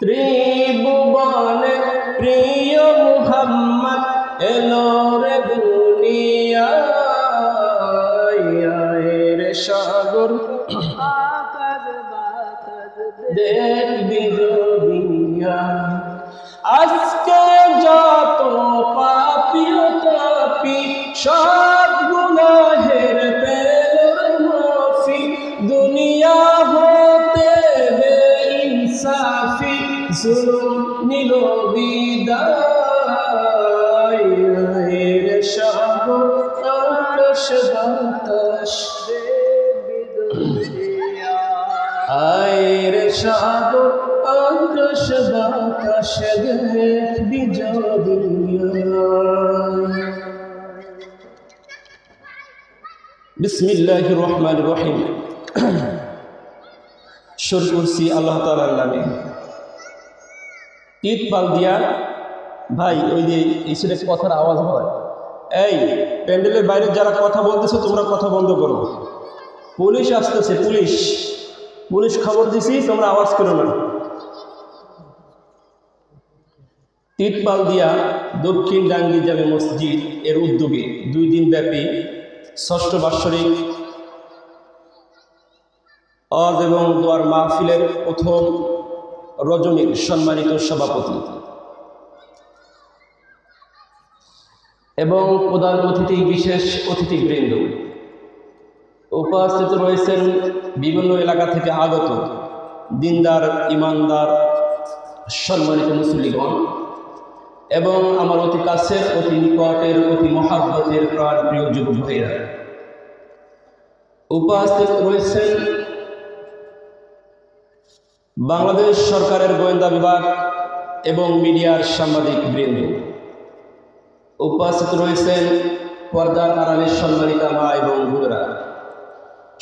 ত্রিভুবনে প্রিয় মুহাম্মদ এলো রে রে সাগর আজকে যত পাপি সব গুনাহের বিসমিল্লাহ রহমান রহিম। শুরু আল্লাহ ঈদ পাল দিয়া, ভাই, ওই যে এই সাইডে কথার আওয়াজ হয়। এই, প্যান্ডেলের বাইরে যারা কথা বলতেছো, তোমরা কথা বন্ধ করো। পুলিশ আসতেছে, পুলিশ। পুলিশ খবর দিছি, তোমরা আওয়াজ করো না। তিতপাল দিয়া দক্ষিণ ডাঙ্গি জামে মসজিদ এর উদ্যোগে দুই দিন ব্যাপী ষষ্ঠ বাৎসরিক অজ এবং দোয়ার মাহফিলের প্রথম রজনীর সম্মানিত সভাপতি। এবং প্রধান অতিথি, বিশেষ অতিথিবৃন্দ। উপস্থিত রয়েছেন বিভিন্ন এলাকা থেকে আগত দিনদার, ইমানদার, সম্মানিত মুসলিগণ এবং আমার অতি কাছের, অতি নিকটের, অতি মহাব্বতের প্রাণ প্রিয় যুবক ভাইরা উপস্থিত রয়েছেন বাংলাদেশ সরকারের গোয়েন্দা বিভাগ এবং মিডিয়ার সাংবাদিক বৃন্দ উপস্থিত রয়েছেন পর্দার আড়ালের সম্মানিতা মা এবং বোনেরা।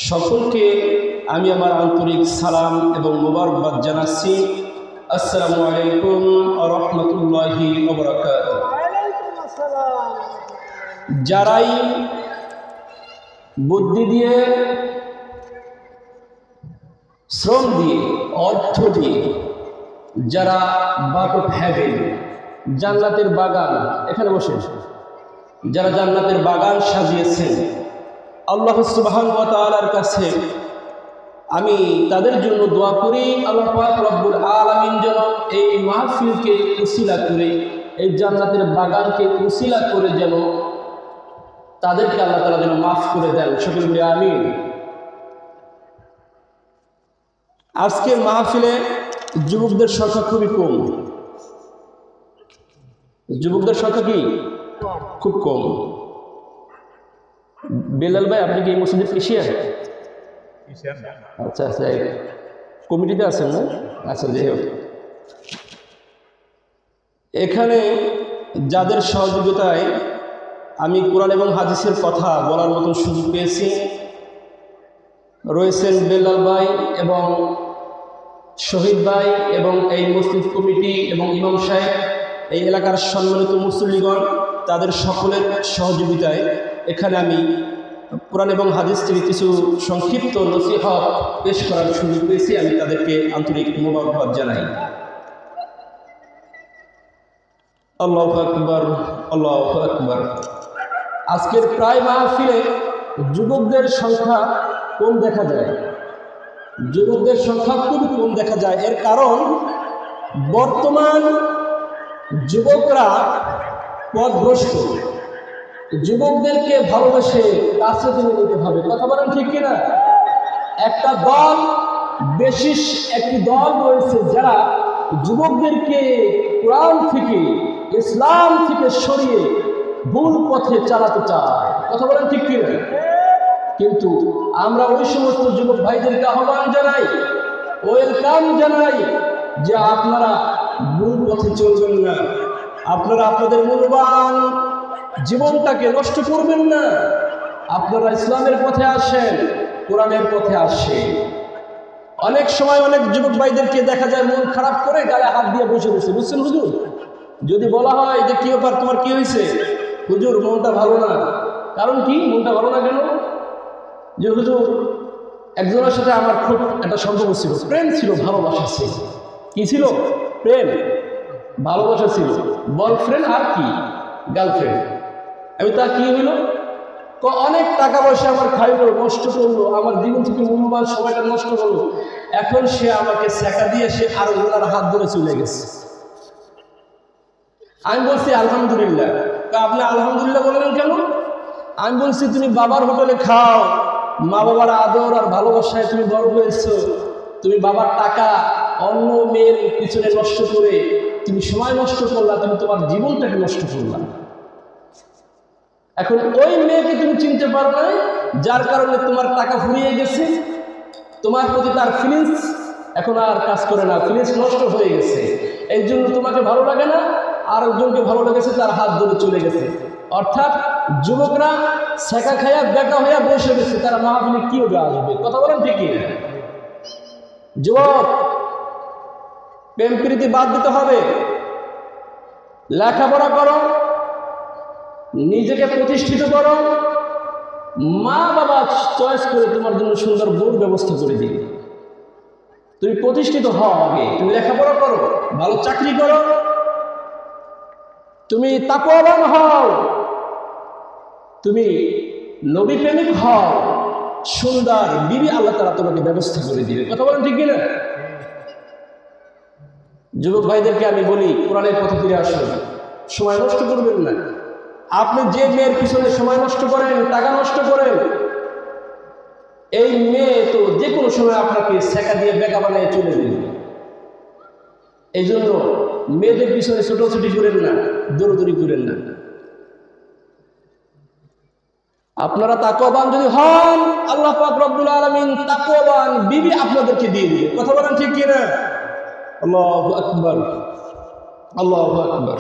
সকলকে আমি আমার আন্তরিক সালাম এবং মোবারকবাদ জানাচ্ছি। আসসালামু আলাইকুম রহমতুল্লাহি যারাই বুদ্ধি দিয়ে শ্রম দিয়ে অর্থ দিয়ে যারা বাটক হ্যাভেন জান্নাতের বাগান, এখানে বসে। যারা জান্নাতের বাগান সাজিয়েছেন, আল্লাহ সুবাহান তালার কাছে আমি তাদের জন্য দোয়া করি, আল্লাহ রব্বুল আলমিন যেন এই মাহফিলকে উসিলা করে, এই জান্নাতের বাগানকে উসিলা করে যেন তাদেরকে আল্লাহ তালা যেন মাফ করে দেন। সকল আমিন। আজকের মাহফিলে যুবকদের সংখ্যা খুবই কম। যুবকদের সংখ্যা কি? খুব কম। বেলাল ভাই আপনি কি এই মসজিদের পেশিয়ার আচ্ছা আচ্ছা কমিটিতে আছেন না? আচ্ছা যাই হোক। এখানে যাদের সহযোগিতায় আমি কোরআন এবং হাদিসের কথা বলার মতো সুযোগ পেয়েছি রয়েছেন বেলাল ভাই এবং শহীদ ভাই এবং এই মসজিদ কমিটি এবং ইমাম সাহেব। এই এলাকার সম্মানিত মুসল্লিগণ, তাদের সকলের সহযোগিতায় এখানে আমি কোরআন এবং হাদিস থেকে কিছু সংক্ষিপ্ত নসিহত পেশ করার সুযোগ পেয়েছি। আমি তাদেরকে আন্তরিক মোবারকবাদ জানাই। আল্লাহ আকবর আল্লাহ আকবর। আজকের প্রায় মাহফিলে যুবকদের সংখ্যা কম দেখা যায়। যুবকদের সংখ্যা খুব কম দেখা যায়। এর কারণ বর্তমান যুবকরা পথভ্রষ্ট। যুবকদেরকে ভালোবেসে কাছে টেনে নিতে হবে। কথা বলেন ঠিক কিনা? একটা দল, বিশেষ একটি দল রয়েছে যারা যুবকদেরকে কোরআন থেকে, ইসলাম থেকে সরিয়ে ভুল পথে চালাতে চায়। কথা বলেন ঠিক কিনা? কিন্তু আমরা ওই সমস্ত যুবক ভাইদেরকে আহ্বান জানাই, ওয়েলকাম জানাই যে আপনারা ভুল পথে চলবেন না। আপনারা আপনাদের মূল্যবান জীবনটাকে নষ্ট করবেন না। আপনারা ইসলামের পথে আসেন, কোরআনের পথে আসেন। অনেক সময় অনেক যুবক ভাইদেরকে দেখা যায় মন খারাপ করে, গায়ে হাত দিয়ে বসে বসে। বুঝছেন হুজুর? যদি বলা হয় যে কি ব্যাপার, তোমার কি হয়েছে? হুজুর, মনটা ভালো না। কারণ কি? মনটা ভালো না কেন? যে হুজুর, একজনের সাথে আমার খুব একটা সম্পর্ক ছিল, প্রেম ছিল, ভালোবাসা ছিল। কি ছিল? প্রেম, ভালোবাসা ছিল। বয়ফ্রেন্ড আর কি? গার্লফ্রেন্ড। আমি তা কি হইল? অনেক টাকা পয়সা আমার খাইলো নষ্ট করল। আমার জীবন থেকে মূল্যবান সময়টা নষ্ট করল। এখন সে আমাকে শেখা দিয়ে সে আরও ওনার হাত ধরে চলে গেছে। আমি বলছি, আলহামদুলিল্লাহ। আপনি আলহামদুলিল্লাহ বললেন কেন? আমি বলছি, তুমি বাবার হোটেলে খাও। মা বাবার আদর আর ভালোবাসায় তুমি বড় হয়েছো। তুমি বাবার টাকা অন্য মেয়ের পিছনে নষ্ট করে তুমি সময় নষ্ট করলা, তুমি তোমার জীবনটাকে নষ্ট করলা। এখন ওই মেয়েকে তুমি চিনতে পারো না যার কারণে তোমার টাকা ফুরিয়ে গেছে, তোমার প্রতি তার ফিলিংস এখন আর কাজ করে না ফিলিংস নষ্ট হয়ে গেছে। এই জন্য তোমাকে ভালো লাগে না আর একজনকে ভালো লেগেছে, তার হাত ধরে চলে গেছে। অর্থাৎ যুবকরা শেখা খাইয়া বেকা হইয়া বসে গেছে, তারা মাহফিলে কি আসবে, কথা বলেন ঠিকই। যুবক প্রেম প্রীতি বাদ দিতে হবে। লেখাপড়া করো, নিজেকে প্রতিষ্ঠিত করো। মা বাবা চয়েস করে তোমার জন্য সুন্দর বোর ব্যবস্থা করে দিবে। তুমি প্রতিষ্ঠিত হও আগে, তুমি লেখাপড়া করো, ভালো চাকরি করো। তুমি তাপবান হও। তুমি নবী প্রেমিক হও। সুন্দর বিবি আল্লাহ তারা তোমাকে ব্যবস্থা করে দিবে। কথা বলেন ঠিক কিনা? যুবক ভাইদেরকে আমি বলি, কোরআনের পথে ফিরে আসুন। সময় নষ্ট করবেন না। আপনি যে মেয়ের পিছনে সময় নষ্ট করেন, টাকা নষ্ট করেন, এই মেয়ে তো যে কোনো সময় আপনাকে শেখা দিয়ে বেকা বানিয়ে চলে যাবে। এই জন্য মেয়েদের পিছনে ছোটাছুটি করেন না, দৌড়দৌড়ি করেন না। আপনারা তাকওয়াবান যদি হন, আল্লাহ পাক আলামিন তাকওয়াবান বিবি আপনাদেরকে দিয়ে দিবে। কথা বলেন ঠিক কি না আল্লাহু আকবার আল্লাহু আকবার